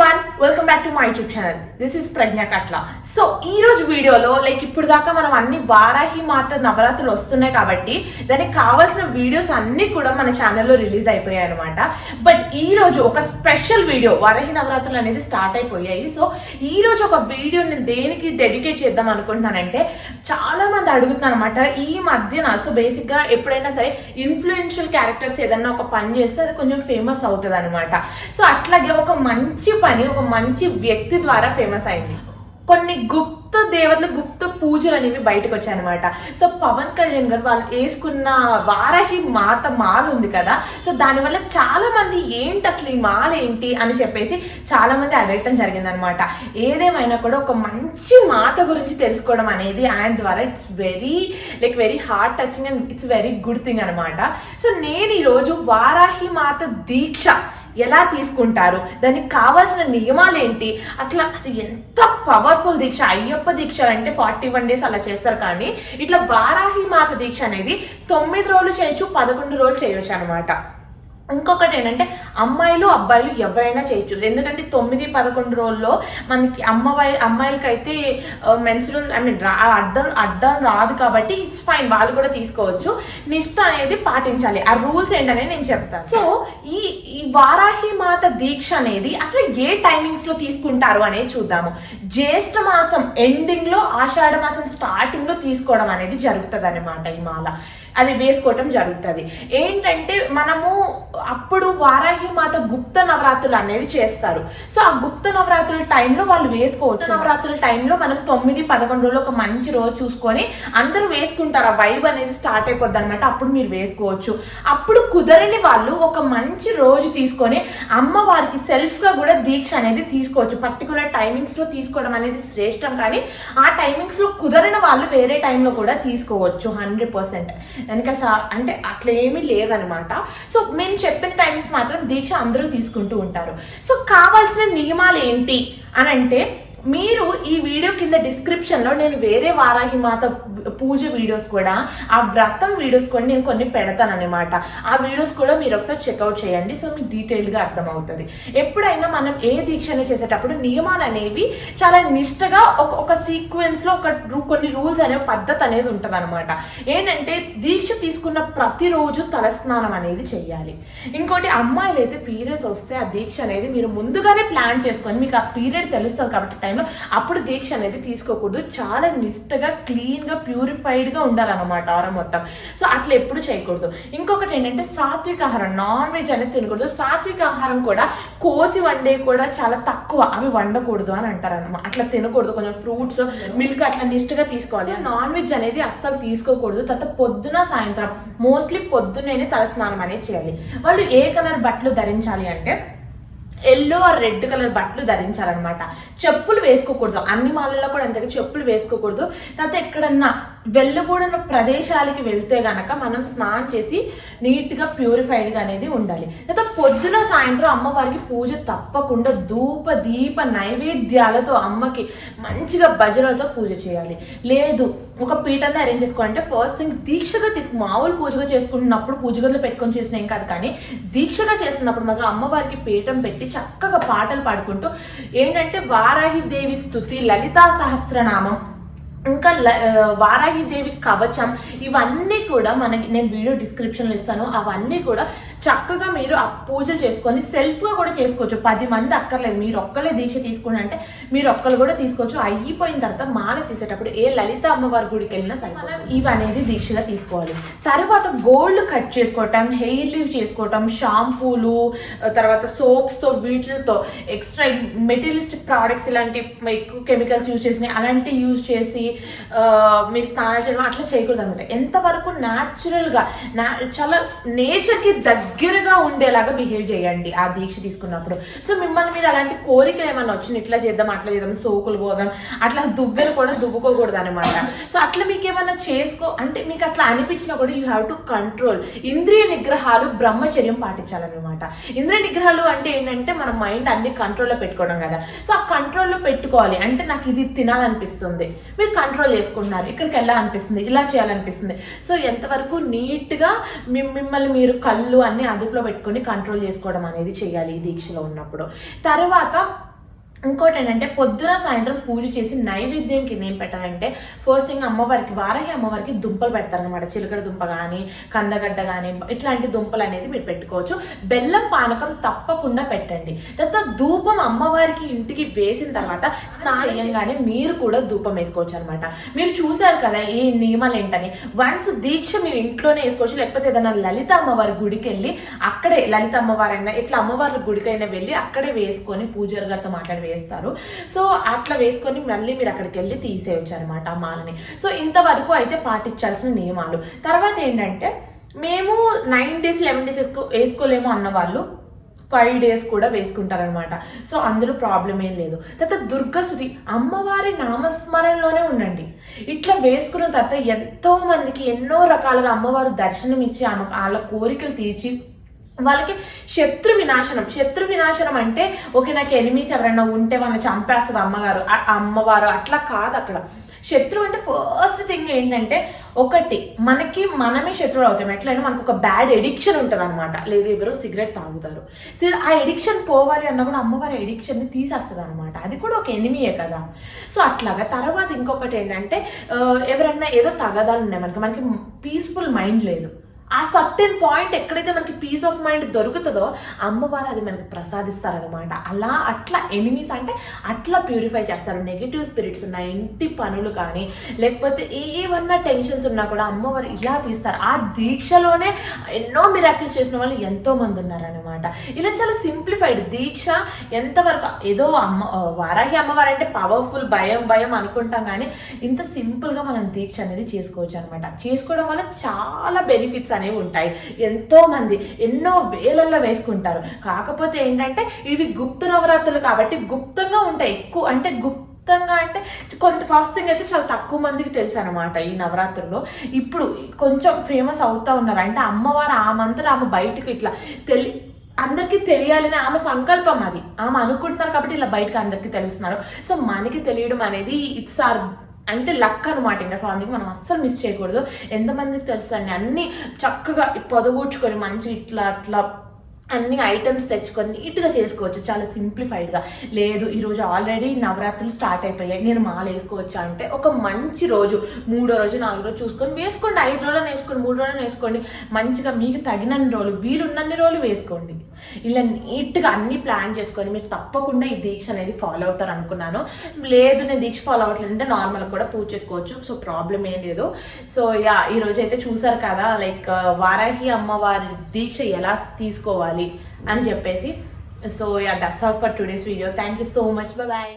Everyone welcome back to my YouTube channel this is Pragna Katla so ఈ రోజు వీడియోలో like ఇప్పుడు దాకా మనం అన్ని వారాహి మాత నవరాత్రులు వస్తున్నాయి కాబట్టి దానికి కావాల్సిన వీడియోస్ అన్ని కూడా మన ఛానల్లో రిలీజ్ అయిపోయాయి అనమాట బట్ ఈ రోజు ఒక స్పెషల్ వీడియో వారాహి నవరాత్రులు అనేది స్టార్ట్ అయిపోయాయి. సో ఈ రోజు ఒక వీడియో నేను దేనికి డెడికేట్ చేద్దాం అనుకుంటున్నానంటే చాలా మంది అడుగుతున్నారు అనమాట ఈ మధ్యన సో బేసిక్గా ఎప్పుడైనా సరే ఇన్ఫ్లుయెన్షియల్ క్యారెక్టర్స్ ఏదన్నా ఒక పని చేస్తే అది కొంచెం ఫేమస్ అవుతుంది అనమాట సో అట్లాగే ఒక మంచి అని ఒక మంచి వ్యక్తి ద్వారా ఫేమస్ అయింది. కొన్ని గుప్త దేవతలు గుప్త పూజలు అనేవి బయటకు వచ్చాయన్నమాట. సో పవన్ కళ్యాణ్ గారు వాళ్ళు వేసుకున్న వారాహి మాత మాల ఉంది కదా సో దానివల్ల చాలా మంది ఏంటి అసలు ఈ మాల ఏంటి అని చెప్పేసి చాలా మంది అడగటం జరిగిందనమాట ఏదేమైనా కూడా ఒక మంచి మాత గురించి తెలుసుకోవడం అనేది ఆయన ద్వారా it's very like very heart touching and it's very good thing అనమాట సో నేను ఈరోజు వారాహి మాత దీక్ష ఎలా తీసుకుంటారు? దానికి కావాల్సిన నియమాలు ఏంటి అసలు అది ఎంత పవర్ఫుల్ దీక్ష? అయ్యప్ప దీక్ష అంటే ఫార్టీ వన్ డేస్ అలా చేస్తారు కానీ ఇట్లా వారాహి మాత దీక్ష అనేది తొమ్మిది రోజులు చేయొచ్చు పదకొండు రోజులు చేయొచ్చు అనమాట ఇంకొకటి ఏంటంటే అమ్మాయిలు అబ్బాయిలు ఎవరైనా చేయొచ్చు. ఎందుకంటే తొమ్మిది పదకొండు రోజుల్లో మనకి అమ్మవాయి అమ్మాయిలకి అయితే మెన్సురల్ ఐ మీన్ అడ్డం అడ్డం రాదు కాబట్టి ఇట్స్ ఫైన్ వాళ్ళు కూడా తీసుకోవచ్చు. నిష్ట అనేది పాటించాలి. ఆ రూల్స్ ఏంటనే నేను చెప్తాను. సో ఈ ఈ వారాహి మాత దీక్ష అనేది అసలు ఏ టైమింగ్స్లో తీసుకుంటారు అనేది చూద్దాము. జ్యేష్ఠ మాసం ఎండింగ్లో ఆషాఢ మాసం స్టార్టింగ్లో తీసుకోవడం అనేది జరుగుతుంది అనమాట ఈ మాల. అది వేసుకోవటం జరుగుతుంది. ఏంటంటే మనము అప్పుడు వారాహి మాత గుప్త నవరాత్రులు అనేది చేస్తారు. సో ఆ గుప్త నవరాత్రుల టైంలో వాళ్ళు వేసుకోవచ్చు. నవరాత్రుల టైంలో మనం తొమ్మిది పదకొండు రోజులు ఒక మంచి రోజు చూసుకొని అందరూ వేసుకుంటారు. ఆ వైబ్ అనేది స్టార్ట్ అయిపోద్ది అనమాట అప్పుడు మీరు వేసుకోవచ్చు. అప్పుడు కుదరని వాళ్ళు ఒక మంచి రోజు తీసుకొని అమ్మవారికి సెల్ఫ్గా కూడా దీక్ష అనేది తీసుకోవచ్చు. పర్టికులర్ టైమింగ్స్లో తీసుకోవడం అనేది శ్రేష్టం కానీ ఆ టైమింగ్స్లో కుదరని వాళ్ళు వేరే టైంలో కూడా తీసుకోవచ్చు హండ్రెడ్ పర్సెంట్ వెనక అంటే అట్లా ఏమీ లేదనమాట. సో మేము చెప్పిన టైమింగ్స్ మాత్రం దీక్ష అందరూ తీసుకుంటూ ఉంటారు. సో కావాల్సిన నియమాలు ఏంటి? అని అంటే మీరు ఈ వీడియో కింద డిస్క్రిప్షన్లో నేను వేరే వారాహి మాత పూజ వీడియోస్ కూడా ఆ వ్రతం వీడియోస్ కూడా నేను కొన్ని పెడతాననమాట ఆ వీడియోస్ కూడా మీరు ఒకసారి చెక్అవుట్ చేయండి. సో మీకు డీటెయిల్గా అర్థమవుతుంది. ఎప్పుడైనా మనం ఏ దీక్షని చేసేటప్పుడు నియమాలు అనేవి చాలా నిష్టగా ఒక ఒక సీక్వెన్స్లో ఒక కొన్ని రూల్స్ అనే పద్ధతి అనేది ఉంటుంది అనమాట ఏంటంటే దీక్ష తీసుకున్న ప్రతిరోజు తలస్నానం అనేది చేయాలి. ఇంకోటి అమ్మాయిలు అయితే పీరియడ్స్ వస్తే ఆ దీక్ష అనేది మీరు ముందుగానే ప్లాన్ చేసుకొని మీకు ఆ పీరియడ్ తెలుస్తుంది కాబట్టి టైంలో అప్పుడు దీక్ష అనేది తీసుకోకూడదు. చాలా నిష్టగా క్లీన్గా ప్యూరిఫైడ్గా ఉండాలన్నమాట ఆరం మొత్తం. సో అట్లా ఎప్పుడు చేయకూడదు. ఇంకొకటి ఏంటంటే సాత్విక ఆహారం నాన్ వెజ్ అనేది తినకూడదు. సాత్విక ఆహారం కూడా కోసి వండే కూడా చాలా తక్కువ. అవి వండకూడదు అని అంటారు అనమాట అట్లా తినకూడదు. కొంచెం ఫ్రూట్స్ మిల్క్ అట్లా నిష్టగా తీసుకోవాలి. నాన్ వెజ్ అనేది అస్సలు తీసుకోకూడదు. తర్వాత పొద్దున సాయంత్రం మోస్ట్లీ పొద్దున్నే తలస్నానం అనేది చేయాలి. వాళ్ళు ఏ కలర్ బట్టలు ధరించాలి అంటే ఎల్లో ఆర్ రెడ్ కలర్ బట్టలు ధరించాలన్నమాట. చెప్పులు వేసుకోకూడదు. అన్ని మాలల్లో కూడా అంతగా చెప్పులు వేసుకోకూడదు. తర్వాత ఎక్కడన్నా వెళ్ళకూడని ప్రదేశాలకి వెళ్తే గనక మనం స్నానం చేసి నీట్గా ప్యూరిఫైడ్గా అనేది ఉండాలి. లేదా పొద్దున సాయంత్రం అమ్మవారికి పూజ తప్పకుండా ధూప దీప నైవేద్యాలతో అమ్మకి మంచిగా భజనలతో పూజ చేయాలి. లేదు ఒక పీఠాన్ని అరేంజ్ చేసుకోవాలంటే ఫస్ట్ థింగ్ దీక్షగా తీసుకు మామూలు పూజగా చేసుకుంటున్నప్పుడు పూజ గదిలో పెట్టుకొని చేసిన ఏం కాదు కానీ దీక్షగా చేస్తున్నప్పుడు మాత్రం అమ్మవారికి పీఠం పెట్టి చక్కగా పాటలు పాడుకుంటూ ఏంటంటే వారాహి దేవి స్థుతి లలితా సహస్రనామం ఇంకా ల- ఆ, వారాహిదేవి కవచం ఇవన్నీ కూడా మనకి నేను వీడియో డిస్క్రిప్షన్లో ఇస్తాను. అవన్నీ కూడా చక్కగా మీరు ఆ పూజలు చేసుకొని సెల్ఫ్గా కూడా చేసుకోవచ్చు. పది మంది అక్కర్లేదు. మీరు ఒక్కలే దీక్ష తీసుకుని అంటే మీరు ఒక్కరు కూడా తీసుకోవచ్చు. అయిపోయిన తర్వాత మాల తీసేటప్పుడు ఏ లలిత అమ్మవారి గుడికి వెళ్ళినా సరే మనం ఇవి అనేది దీక్షగా తీసుకోవాలి. తర్వాత గోల్డ్ కట్ చేసుకోవటం హెయిర్ లీవ్ చేసుకోవటం షాంపూలు తర్వాత సోప్స్తో వీటితో ఎక్స్ట్రా మెటీరియలిస్టిక్ ప్రోడక్ట్స్ ఇలాంటి ఎక్కువ కెమికల్స్ యూజ్ చేసినాయి అలాంటివి యూజ్ చేసి మీరు స్నానం చేయడం అట్లా చేయకూడదు అనమాట ఎంతవరకు న్యాచురల్గా నా చాలా నేచర్కి దగ్గరగా ఉండేలాగా బిహేవ్ చేయండి ఆ దీక్ష తీసుకున్నప్పుడు. సో మిమ్మల్ని మీరు అలాంటి కోరికలు ఏమైనా వచ్చిన ఇట్లా చేద్దాం అట్లా చేద్దాం సోకులు పోదాం అట్లా దువ్వెలు కూడా దువ్వుకోకూడదు అనమాట సో అట్లా మీకు ఏమైనా చేసుకో అంటే మీకు అట్లా అనిపించినా కూడా యూ హ్యావ్ టు కంట్రోల్ ఇంద్రియ నిగ్రహాలు బ్రహ్మచర్యం పాటించాలన్నమాట. ఇంద్రియ నిగ్రహాలు అంటే ఏంటంటే మన మైండ్ అన్ని కంట్రోల్లో పెట్టుకోవడం కదా. సో ఆ కంట్రోల్లో పెట్టుకోవాలి. అంటే నాకు ఇది తినాలనిపిస్తుంది. మీరు కంట్రోల్ చేసుకుంటున్నారు. ఇక్కడికి వెళ్ళాలనిపిస్తుంది. ఇలా చేయాలనిపిస్తుంది. సో ఎంతవరకు నీట్గా మిమ్మల్ని మీరు కళ్ళు అన్ని అదుపులో పెట్టుకొని కంట్రోల్ చేసుకోవడం అనేది చేయాలి ఈ దీక్షలో ఉన్నప్పుడు. తర్వాత ఇంకోటి ఏంటంటే పొద్దున సాయంత్రం పూజ చేసి నైవేద్యం కింద ఏం పెట్టాలంటే ఫస్ట్ థింగ్ అమ్మవారికి వారాహి అమ్మవారికి దుంపలు పెడతారనమాట చిలకడ దుంప కానీ కందగడ్డ కానీ ఇట్లాంటి దుంపలు అనేది మీరు పెట్టుకోవచ్చు. బెల్లం పానకం తప్పకుండా పెట్టండి. తర్వాత ధూపం అమ్మవారికి ఇంటికి వేసిన తర్వాత స్నానం చేయంగానే మీరు కూడా ధూపం వేసుకోవచ్చు అనమాట మీరు చూసారు కదా ఈ నియమాలు ఏంటని? వన్స్ దీక్ష మీరు ఇంట్లోనే వేసుకోవచ్చు. లేకపోతే ఏదైనా లలిత అమ్మవారి గుడికి వెళ్ళి అక్కడే లలిత అమ్మవారైనా ఇట్లా అమ్మవారి గుడికైనా వెళ్ళి అక్కడే వేసుకొని పూజారి గారితో మాట్లాడి వేస్తారు. సో అట్లా వేసుకొని మళ్ళీ మీరు అక్కడికి వెళ్ళి తీసేయచ్చు అనమాట ఆ మాలని. సో ఇంతవరకు అయితే పాటించాల్సిన నియమాలు. తర్వాత ఏంటంటే మేము నైన్ డేస్ లెవెన్ డేస్ వేసుకో వేసుకోలేము అన్న వాళ్ళు ఫైవ్ డేస్ కూడా వేసుకుంటారనమాట సో అందులో ప్రాబ్లం ఏం లేదు. తర్వాత దుర్గశుతి అమ్మవారి నామస్మరణలోనే ఉండండి. ఇట్లా వేసుకున్న తర్వాత ఎంతో మందికి ఎన్నో రకాలుగా అమ్మవారు దర్శనం ఇచ్చి ఆమె వాళ్ళ కోరికలు తీర్చి వాళ్ళకి శత్రు వినాశనం. శత్రు వినాశనం అంటే ఓకే నాకు ఎనిమిస్ ఎవరైనా ఉంటే వాళ్ళని చంపేస్తుంది అమ్మగారు ఆ అమ్మవారు అట్లా కాదు అక్కడ. శత్రువు అంటే ఫస్ట్ థింగ్ ఏంటంటే ఒకటి మనకి మనమే శత్రువులు అవుతాం. ఎట్లయినా మనకు ఒక బ్యాడ్ ఎడిక్షన్ ఉంటుంది అనమాట లేదు ఎవరో సిగరెట్ తాగుతారు. సో ఆ ఎడిక్షన్ పోవాలి అన్న కూడా అమ్మవారి ఎడిక్షన్ని తీసేస్తుంది అనమాట అది కూడా ఒక ఎనిమియే కదా. సో అట్లాగా. తర్వాత ఇంకొకటి ఏంటంటే ఎవరన్నా ఏదో తగదాలు ఉన్నాయి మనకి మనకి పీస్ఫుల్ మైండ్ లేదు. ఆ సర్టెన్ పాయింట్ ఎక్కడైతే మనకి పీస్ ఆఫ్ మైండ్ దొరుకుతుందో అమ్మవారు అది మనకి ప్రసాదిస్తారనమాట అలా అట్లా ఎనిమీస్ అంటే అట్లా ప్యూరిఫై చేస్తారు. నెగిటివ్ స్పిరిట్స్ ఉన్నాయి ఇంటి పనులు కానీ లేకపోతే ఏమన్నా టెన్షన్స్ ఉన్నా కూడా అమ్మవారు ఇలా తీస్తారు. ఆ దీక్షలోనే ఎన్నో మిరాకిల్స్ చేసిన వాళ్ళు ఎంతో మంది ఉన్నారనమాట ఇలా చాలా సింప్లిఫైడ్ దీక్ష ఎంతవరకు ఏదో అమ్మ వారాహి అమ్మవారు అంటే పవర్ఫుల్ భయం భయం అనుకుంటాం కానీ ఇంత సింపుల్గా మనం దీక్ష అనేది చేసుకోవచ్చు అనమాట చేసుకోవడం వల్ల చాలా బెనిఫిట్స్ అనేవి ఉంటాయి. ఎంతో మంది ఎన్నో వేలల్లో వేసుకుంటారు. కాకపోతే ఏంటంటే ఇవి గుప్త నవరాత్రులు కాబట్టి గుప్తంగా ఉంటాయి. ఎక్కువ అంటే గుప్త గుప్తంగా అంటే కొంత ఫాస్టింగ్ అయితే చాలా తక్కువ మందికి తెలుసు అనమాట ఈ నవరాత్రుల్లో. ఇప్పుడు కొంచెం ఫేమస్ అవుతా ఉన్నారు. అంటే అమ్మవారు ఆమంతా ఆమె బయటకు ఇట్లా తెలి అందరికీ తెలియాలని ఆమె సంకల్పం అది. ఆమె అనుకుంటున్నారు కాబట్టి ఇలా బయటకు అందరికీ తెలుస్తున్నారు. సో మనకి తెలియడం అనేది ఇట్స్ ఆర్ అంటే లక్ అనమాట ఇంకా సో అందుకే మనం అస్సలు మిస్ చేయకూడదు. ఎంతమందికి తెలుసు అండి అన్ని చక్కగా పొదగూర్చుకొని మంచి ఇట్లా అట్లా అన్ని ఐటమ్స్ తెచ్చుకొని నీట్గా చేసుకోవచ్చు. చాలా సింప్లిఫైడ్గా లేదు ఈరోజు ఆల్రెడీ నవరాత్రులు స్టార్ట్ అయిపోయాయి. నేను మాల వేసుకోవచ్చా అంటే ఒక మంచి రోజు. మూడో రోజు నాలుగు రోజు చూసుకొని వేసుకోండి. ఐదు రోజులు వేసుకోండి మూడు రోజులు వేసుకోండి. మంచిగా మీకు తగినన్ని రోజులు వీలున్నన్ని రోజులు వేసుకోండి. ఇలా నీట్గా అన్ని ప్లాన్ చేసుకొని మీరు తప్పకుండా ఈ దీక్ష అనేది ఫాలో అవుతారు అనుకున్నాను. లేదు నేను దీక్ష ఫాలో అవ్వట్లేదు అంటే నార్మల్ కూడా పూజ చేసుకోవచ్చు. సో ప్రాబ్లం ఏం లేదు. సో యా ఈ అయితే చూసారు కదా లైక్ వారాహి అమ్మవారి దీక్ష ఎలా తీసుకోవాలి అని చెప్పేసి. So yeah that's all for today's video thank you so much bye